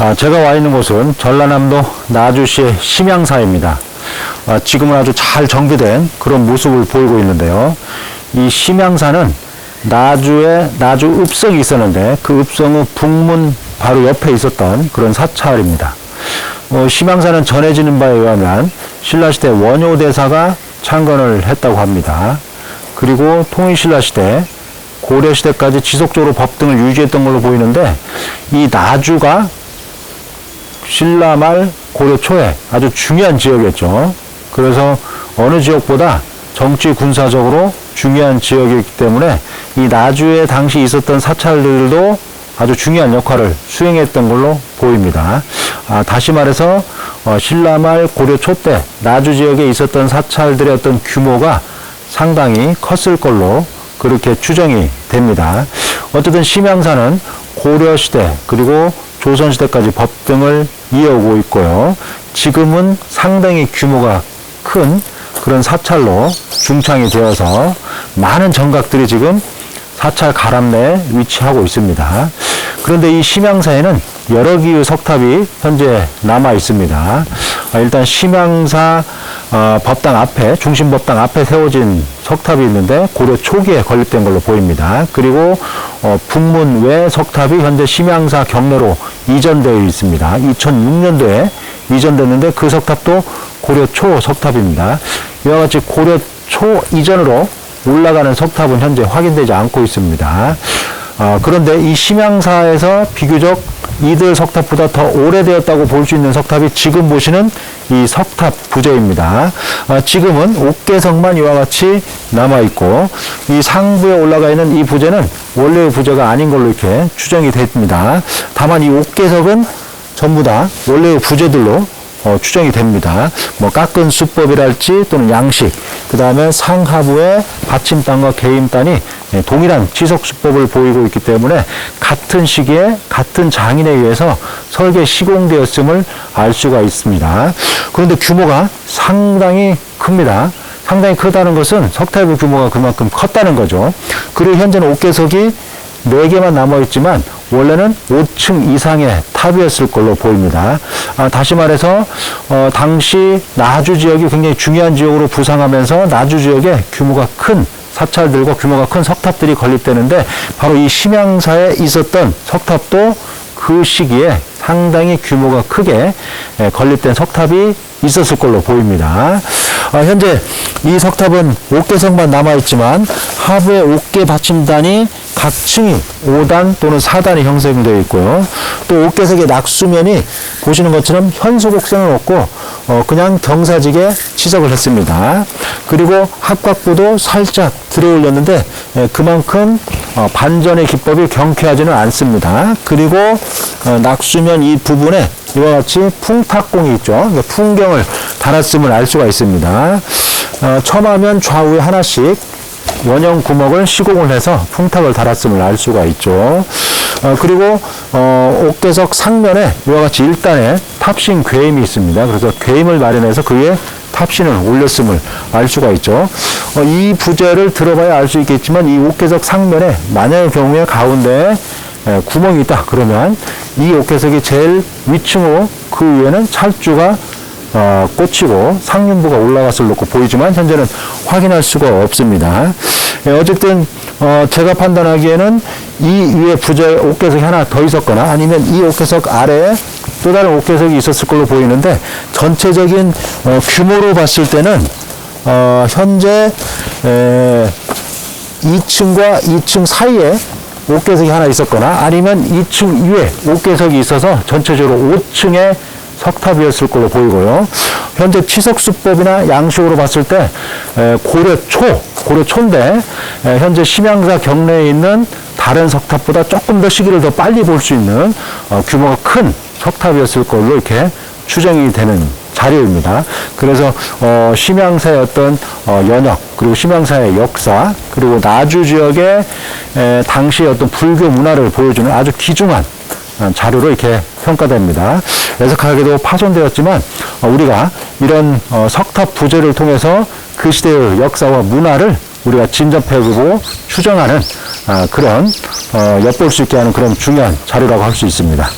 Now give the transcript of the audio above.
아, 제가 와 있는 곳은 전라남도 나주시의 심양사입니다. 아, 지금은 아주 잘 정비된 그런 모습을 보이고 있는데요. 이 심양사는 나주에 나주 읍성이 있었는데 그 읍성의 북문 바로 옆에 있었던 그런 사찰입니다. 어, 심양사는 전해지는 바에 의하면 신라시대 원효대사가 창건을 했다고 합니다. 그리고 통일신라시대 고려시대까지 지속적으로 법등을 유지했던 걸로 보이는데 이 나주가 신라 말 고려 초에 아주 중요한 지역이었죠. 그래서 어느 지역보다 정치 군사적으로 중요한 지역이기 때문에 이 나주에 당시 있었던 사찰들도 아주 중요한 역할을 수행했던 걸로 보입니다. 아, 다시 말해서 어, 신라 말 고려 초때 나주 지역에 있었던 사찰들의 어떤 규모가 상당히 컸을 걸로 그렇게 추정이 됩니다. 어쨌든 심양사는 고려시대 그리고 조선시대까지 법등을 이어오고 있고요. 지금은 상당히 규모가 큰 그런 사찰로 중창이 되어서 많은 정각들이 지금 사찰 가람 내에 위치하고 있습니다. 그런데 이 심양사에는 여러 기의 석탑이 현재 남아 있습니다. 아, 일단 심양사 어, 법당 앞에 중심 법당 앞에 세워진 석탑이 있는데 고려 초기에 건립된 걸로 보입니다. 그리고 어, 북문 외 석탑이 현재 심양사 경내로 이전되어 있습니다. 2006년도에 이전됐는데 그 석탑도 고려 초 석탑입니다. 이와 같이 고려 초 이전으로 올라가는 석탑은 현재 확인되지 않고 있습니다. 어, 그런데 이 심양사에서 비교적 이들 석탑보다 더 오래되었다고 볼 수 있는 석탑이 지금 보시는 이 석탑 부재입니다. 어, 지금은 옥계석만 이와 같이 남아 있고 이 상부에 올라가 있는 이 부재는 원래의 부재가 아닌 걸로 이렇게 추정이 됩니다. 다만 이 옥계석은 전부 다 원래의 부재들로 어, 추정이 됩니다. 뭐 깎은 수법이랄지 또는 양식, 그 다음에 상하부의 받침단과 개임단이 예, 동일한 지속 수법을 보이고 있기 때문에 같은 시기에 같은 장인에 의해서 설계 시공되었음을 알 수가 있습니다. 그런데 규모가 상당히 큽니다. 상당히 크다는 것은 석탑의 규모가 그만큼 컸다는 거죠. 그리고 현재는 옥계석이 4개만 남아있지만 원래는 5층 이상의 탑이었을 걸로 보입니다. 아, 다시 말해서 어, 당시 나주 지역이 굉장히 중요한 지역으로 부상하면서 나주 지역에 규모가 큰 사찰들과 규모가 큰 석탑들이 건립되는데 바로 이 심양사에 있었던 석탑도 그 시기에 상당히 규모가 크게 예, 건립된 석탑이 있었을 걸로 보입니다. 아, 현재 이 석탑은 옥계석만 남아있지만 하부에 옥계 받침단이 각 층이 5단 또는 4단이 형성되어 있고요. 또 옥계석의 낙수면이 보시는 것처럼 현수곡선은 없고 어, 그냥 경사지게 치석을 했습니다. 그리고 합각부도 살짝 들어 올렸는데 예, 그만큼 어, 반전의 기법이 경쾌하지는 않습니다. 그리고 어, 낙수면 이 부분에 이와 같이 풍탁공이 있죠. 풍경을 달았음을 알 수가 있습니다. 어, 첨하면 좌우에 하나씩 원형 구멍을 시공을 해서 풍탁을 달았음을 알 수가 있죠. 어, 그리고 어, 옥계석 상면에 이와 같이 1단에 탑신 괴임이 있습니다. 그래서 괴임을 마련해서 그 위에 탑신을 올렸음을 알 수가 있죠. 어, 이 부재를 들어봐야 알 수 있겠지만 이 옥계석 상면에 만약의 경우에 가운데 에, 구멍이 있다 그러면 이 옥계석이 제일 위층으로 그 위에는 찰주가 어, 꽂히고 상륜부가 올라갔을 놓고 보이지만 현재는 확인할 수가 없습니다. 예, 어쨌든 어, 제가 판단하기에는 이 위에 부재 옥계석이 하나 더 있었거나 아니면 이 옥계석 아래에 또 다른 옥계석이 있었을 걸로 보이는데 전체적인 어, 규모로 봤을 때는 어, 현재 에, 2층과 2층 사이에 옥계석이 하나 있었거나 아니면 2층 위에 옥계석이 있어서 전체적으로 5층의 석탑이었을 걸로 보이고요. 현재 치석수법이나 양식으로 봤을 때 에, 고려 초, 고려 초인데 에, 현재 심양사 경내에 있는 다른 석탑보다 조금 더 시기를 더 빨리 볼 수 있는 어, 규모가 큰 석탑이었을 걸로 이렇게 추정이 되는 자료입니다. 그래서 어, 심양사의 어떤 어, 연역 그리고 심양사의 역사 그리고 나주 지역의 에, 당시의 어떤 불교 문화를 보여주는 아주 귀중한 어, 자료로 이렇게 평가됩니다. 애석하게도 파손되었지만 어, 우리가 이런 어, 석탑 부재를 통해서 그 시대의 역사와 문화를 우리가 진접해보고 추정하는 아, 그런 어, 엿볼 수 있게 하는 그런 중요한 자료라고 할 수 있습니다.